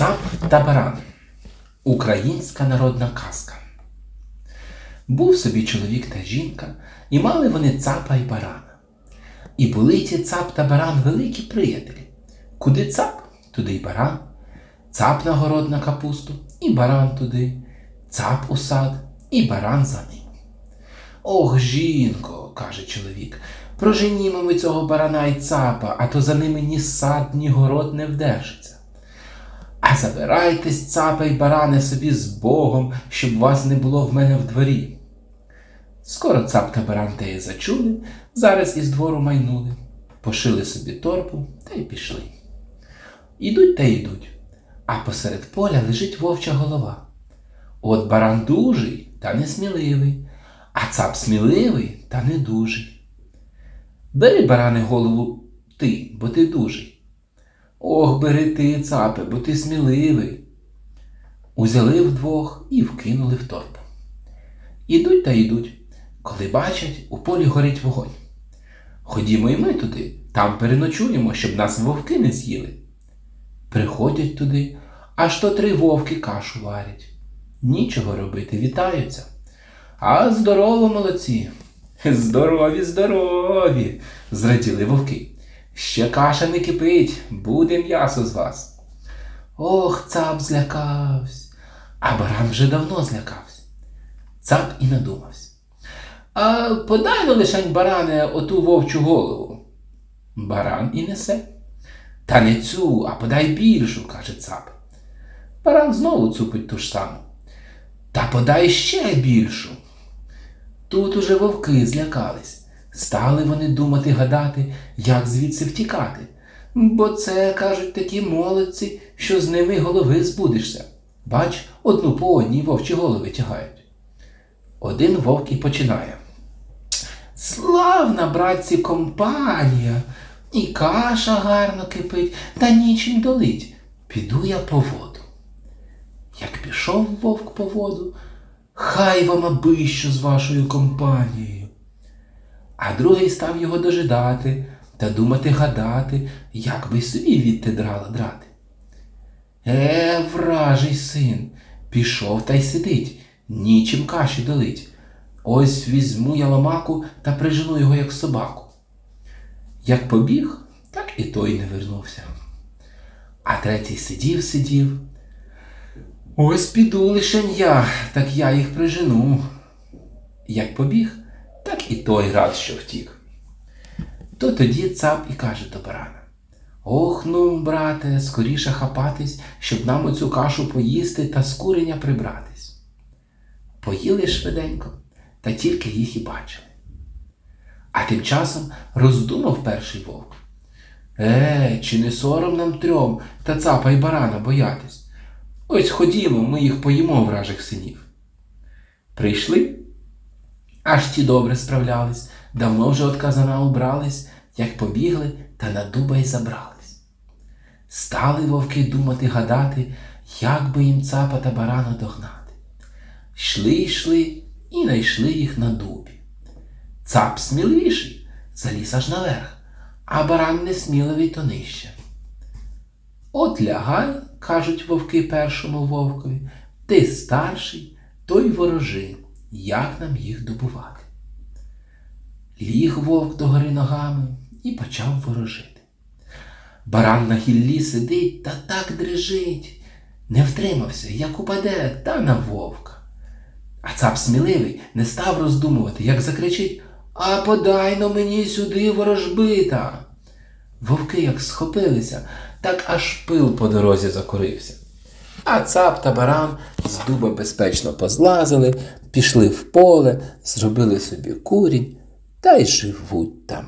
Цап та баран. Українська народна казка. Був собі чоловік та жінка, і мали вони цапа й барана. І були ті цап та баран великі приятелі. Куди цап, туди й баран. Цап на город на капусту, і баран туди, цап у сад, і баран за ним. Ох, жінко, каже чоловік, проженімо ми цього барана й цапа, а то за ними ні сад, ні город не вдержиться. А забирайтесь, цапа й баране, собі з Богом, щоб вас не було в мене в дворі. Скоро цап та баран теє зачули, зараз із двору майнули, пошили собі торбу та й пішли. Ідуть та йдуть, а посеред поля лежить вовча голова. От баран дужий та несміливий, а цап сміливий та не дужий. Бери, баране, голову ти, бо ти дужий. Ох, бери ти, цапе, бо ти сміливий. Узяли вдвох і вкинули в торбу. Ідуть та йдуть, коли бачать, у полі горить вогонь. Ходімо й ми туди, там переночуємо, щоб нас вовки не з'їли. Приходять туди, аж то три вовки кашу варять. Нічого робити, вітаються. А здорово, молодці. Здорові, здорові, зраділи вовки. Ще каша не кипить, буде м'ясо з вас. Ох, цап злякався, а баран вже давно злякався. Цап і надумався. А подай ну лишень, баране, оту вовчу голову. Баран і несе. Та не цю, а подай більшу, каже цап. Баран знову цупить ту ж саму. Та подай ще більшу. Тут уже вовки злякались. Стали вони думати гадати, як звідси втікати. Бо це, кажуть, такі молодці, що з ними голови збудешся. Бач, одну по одній вовчі голови тягають. Один вовк і починає. Славна, братці, компанія, і каша гарно кипить, та нічим долить. Піду я по воду. Як пішов вовк по воду, хай вам аби що з вашою компанією. А другий став його дожидати та думати гадати, як би собі драла драти. Е, вражий син, пішов та й сидить, нічим каші долить. Ось візьму я ламаку та прижену його, як собаку. Як побіг, так і той не вернувся. А третій сидів, сидів. Ось піду лишень я, так я їх прижену. Як побіг, так і той рад, що втік. То тоді цап і каже до барана. Ох ну, брате, скоріше хапатись, щоб нам оцю кашу поїсти та з куреня прибратись. Поїли швиденько, та тільки їх і бачили. А тим часом роздумав перший вовк. Е, чи не сором нам трьом та цапа й барана боятись? Ось ходімо, ми їх поїмо вражих синів. Прийшли, аж ті добре справлялись, давно вже от казана убрались, як побігли та на дуба й забрались. Стали вовки думати гадати, як би їм цапа та барана догнати. Йшли, йшли і найшли їх на дубі. Цап сміливіший, заліз аж наверх, а баран несміливий то нижче. От лягай, кажуть вовки першому вовкові, ти старший, той ворожи, як нам їх добувати. Ліг вовк до гори ногами і почав ворожити. Баран на гіллі сидить та так дрижить, не втримався, як упаде, та на вовка. А цап сміливий не став роздумувати, як закричить А подай но мені сюди ворожбита. Вовки як схопилися, так аж пил по дорозі закурився. А цап та баран з дуба безпечно позлазили, пішли в поле, зробили собі курінь та й живуть там.